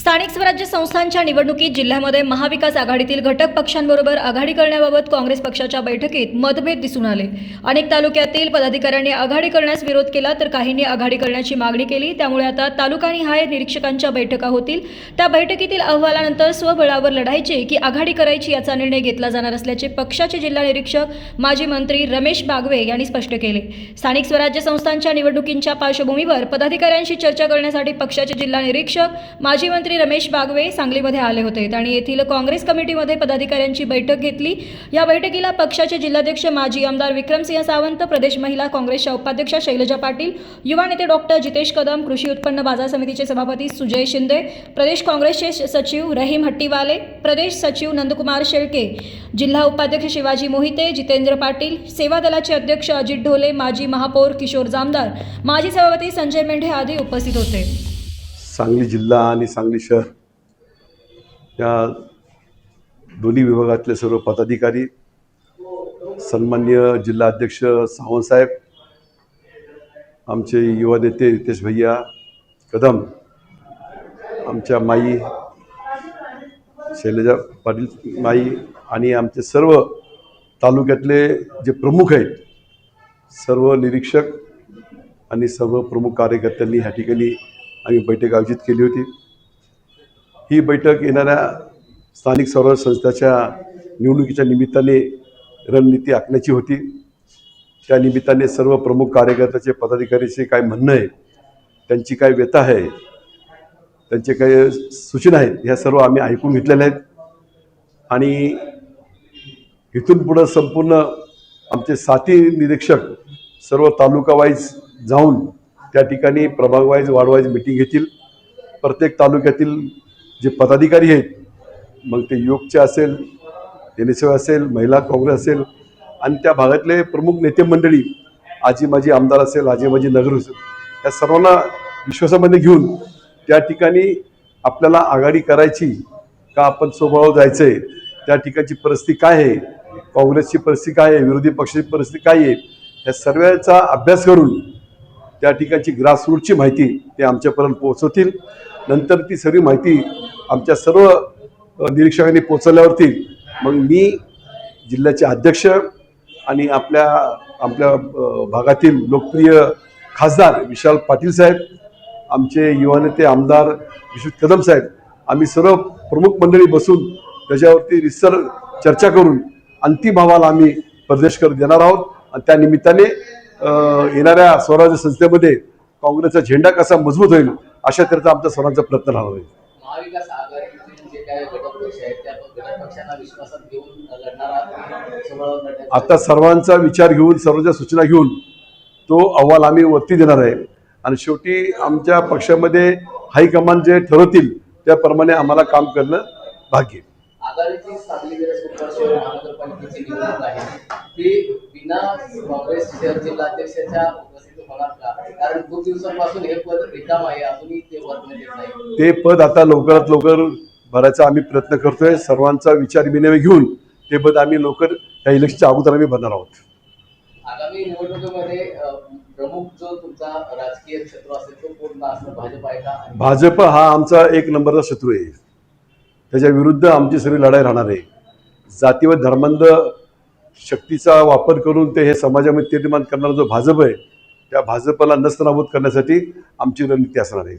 स्थानिक स्वराज्य संस्थांच्या निवडणुकीत जिल्ह्यामध्ये महाविकास आघाडीतील घटक पक्षांबरोबर आघाडी करण्याबाबत काँग्रेस पक्षाच्या बैठकीत मतभेद दिसून आले. अनेक तालुक्यातील पदाधिकाऱ्यांनी आघाडी करण्यास विरोध केला तर काहींनी आघाडी करण्याची मागणी केली. त्यामुळे आता तालुकानिहाय निरीक्षकांच्या बैठका होतील. त्या बैठकीतील अहवालानंतर स्वबळावर लढायची की आघाडी करायची याचा निर्णय घेतला जाणार असल्याचे पक्षाचे जिल्हा निरीक्षक माजी मंत्री रमेश बागवे यांनी स्पष्ट केले. स्थानिक स्वराज्य संस्थांच्या निवडणुकींच्या पार्श्वभूमीवर पदाधिकाऱ्यांशी चर्चा करण्यासाठी पक्षाचे जिल्हा निरीक्षक माजी मंत्री रमेश बागवे सांगलीमध्ये आले होते. आणि येथील काँग्रेस कमिटीमध्ये पदाधिकाऱ्यांची बैठक घेतली. या बैठकीला पक्षाचे जिल्हाध्यक्ष माजी आमदार विक्रमसिंह सावंत प्रदेश महिला काँग्रेसच्या उपाध्यक्षा शैलजा पाटील युवा नेते डॉक्टर जितेश कदम कृषी उत्पन्न बाजार समितीचे सभापती सुजय शिंदे प्रदेश काँग्रेसचे सचिव रहीम हट्टीवाले प्रदेश सचिव नंदकुमार शेळके जिल्हा उपाध्यक्ष शिवाजी मोहिते जितेंद्र पाटील सेवा दलाचे अध्यक्ष अजित ढोले माजी महापौर किशोर जामदार माजी सभापती संजय मेंढे आदी उपस्थित होते. सांगली जिल्हा आणि सांगली शहर या दोन्ही विभागातले सर्व पदाधिकारी सन्मान्य जिल्हाध्यक्ष सावंतसाहेब आमचे युवा नेते रितेश भैया कदम आमच्या माई शैलजा पाटील माई आणि आमचे सर्व तालुक्यातले जे प्रमुख आहेत सर्व निरीक्षक आणि सर्व प्रमुख कार्यकर्त्यांनी ह्या ठिकाणी आम्ही बैठक आयोजित केली होती. ही बैठक येणाऱ्या स्थानिक स्वराज्य संस्थाच्या निवडणुकीच्या निमित्ताने रणनीती आखण्याची होती. त्या निमित्ताने सर्व प्रमुख कार्यकर्त्याचे पदाधिकाऱ्याचे काय म्हणणं आहे त्यांची काय व्यथा आहे त्यांचे काय सूचना आहेत ह्या सर्व आम्ही ऐकून घेतलेल्या आहेत. आणि इथून पुढं संपूर्ण आमचे साथी निरीक्षक सर्व तालुका वाईज जाऊन त्या ठिकाणी प्रभागवाईज वाईज मीटिंग मिटिंग घेतील. प्रत्येक तालुक्यातील जे पदाधिकारी आहेत मग ते योगचे असेल एन एस असेल महिला काँग्रेस असेल आणि त्या भागातले प्रमुख नेते मंडळी आजी माजी आमदार असेल आजी माजी नगर असेल या सर्वांना विश्वासामध्ये घेऊन त्या ठिकाणी आपल्याला आघाडी करायची का आपण स्वभाव जायचं आहे त्या ठिकाणची परिस्थिती काय आहे काँग्रेसची परिस्थिती काय आहे विरोधी पक्षाची परिस्थिती काय आहे या सर्वांचा अभ्यास करून त्या ठिकाणची ग्रासरूटची माहिती ते आमच्यापर्यंत पोहोचवतील. नंतर ती सगळी माहिती आमच्या सर्व निरीक्षकांनी पोचवल्यावरती मग मी जिल्ह्याचे अध्यक्ष आणि आपल्या आपल्या भागातील लोकप्रिय खासदार विशाल पाटील साहेब आमचे युवा नेते आमदार विश्वजित कदम साहेब आम्ही सर्व प्रमुख मंडळी बसून त्याच्यावरती रिसर चर्चा करून अंतिम अहवाल आम्ही प्रदेश कर देणार आहोत. आणि त्या निमित्ताने येणाऱ्या स्वराज्य संस्थेमध्ये काँग्रेसचा झेंडा कसा मजबूत होईल अशा तऱ्हेचा आमचा सर्वांचा प्रयत्न राहणार आहे आता सर्वांचा विचार घेऊन सर्वांच्या सूचना घेऊन तो अहवाल आम्ही वरती देणार आहे. आणि शेवटी आमच्या पक्षामध्ये हायकमांड जे ठरवतील त्याप्रमाणे आम्हाला काम करणं भाग्य आहे. आघाडीची कुंभार शहर महानगरपालिकेची निवडणूक आहे. ती बिना काँग्रेस जिल्हाध्यक्षाच्या उपस्थितीत होणार का? कारण खूप दिवसांपासून हे पद रिकाम आहे अजूनही ते येत नाही. ते पद आता लवकरात लवकर भरायचा आम्ही प्रयत्न करतोय. सर्वांचा विचार विनिमय घेऊन ते पद आम्ही लवकर या इलेक्शनच्या अगोदर आम्ही भरणार आहोत. आगामी निवडणुकीमध्ये प्रमुख जो तुमचा राजकीय क्षेत्र असेल तो पूर्ण असणं भाजप आहे का? भाजप हा आमचा एक नंबरचा शत्रू आहे. त्याच्या विरुद्ध आमची सगळी लढाई राहणार आहे. जाती व धर्मांध शक्तीचा वापर करून ते हे समाजामध्ये निर्माण करणारा जो भाजप आहे त्या भाजपला नस्तनाबूत करण्यासाठी आमची रणनीती असणार आहे.